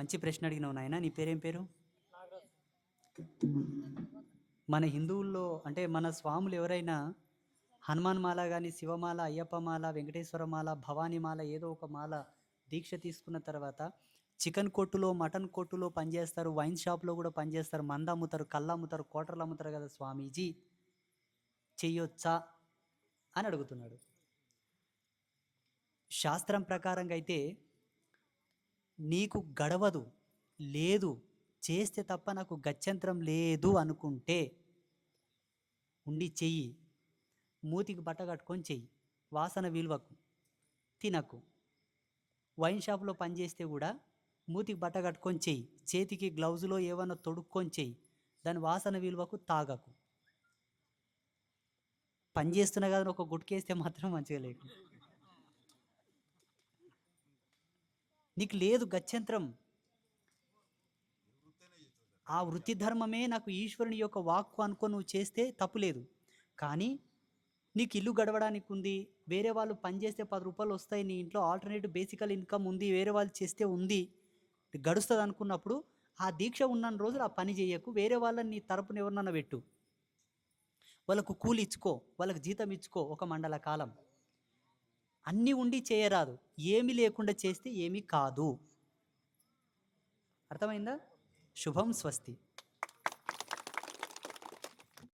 మంచి ప్రశ్న అడిగినావు నాయన. నీ పేరేం పేరు? మన హిందువుల్లో అంటే మన స్వాములు ఎవరైనా హనుమాన్ మాల కానీ శివమాల అయ్యప్పమాల వెంకటేశ్వరమాల భవానీమాల ఏదో ఒక మాల దీక్ష తీసుకున్న తర్వాత చికెన్ కొట్టులో మటన్ కొట్టులో పనిచేస్తారు వైన్ షాప్లో కూడా పనిచేస్తారు మంద అమ్ముతారు కళ్ళు అమ్ముతారు కోటర్లు అమ్ముతారు కదా స్వామీజీ? చెయ్యొచ్చా? అని అడుగుతున్నాడు. శాస్త్రం ప్రకారంగా అయితే నీకు గడవదు లేదు చేస్తే తప్ప నాకు గత్యంతరం లేదు అనుకుంటే ఉండి చెయ్యి. మూతికి బట్ట కట్టుకొని చెయ్యి. వాసన విలువకు తినకు. వైన్ షాప్లో పనిచేస్తే కూడా మూతికి బట్ట కట్టుకొని చెయ్యి. చేతికి గ్లౌజులో ఏమైనా తొడుక్కొని చెయ్యి. దాని వాసన విలువకు తాగకు. పనిచేస్తున్నా కదా ఒక గుట్కేస్తే మాత్రం మంచిగా లేకుండా నీకు లేదు గత్యంతరం ఆ వృత్తి ధర్మమే నాకు ఈశ్వరుని యొక్క వాక్కు అనుకో నువ్వు చేస్తే తప్పులేదు కానీ నీకు ఇల్లు గడవడానికి ఉంది వేరే వాళ్ళు పని చేస్తే పది రూపాయలు వస్తాయి నీ ఇంట్లో ఆల్టర్నేటివ్ బేసికల్ ఇన్కమ్ ఉంది వేరే వాళ్ళు చేస్తే ఉంది గడుస్తుంది అనుకున్నప్పుడు ఆ దీక్ష ఉన్న రోజులు ఆ పని చేయకు వేరే వాళ్ళని నీ తరపున ఎవరినన్నా పెట్టు. వాళ్ళకు కూలి ఇచ్చుకో వాళ్ళకి జీతం ఇచ్చుకో ఒక మండల కాలం. అన్నీ ఉండి చేయరాదు. ఏమీ లేకుండా చేస్తే ఏమీ కాదు. అర్థమైందా? శుభం స్వస్తి.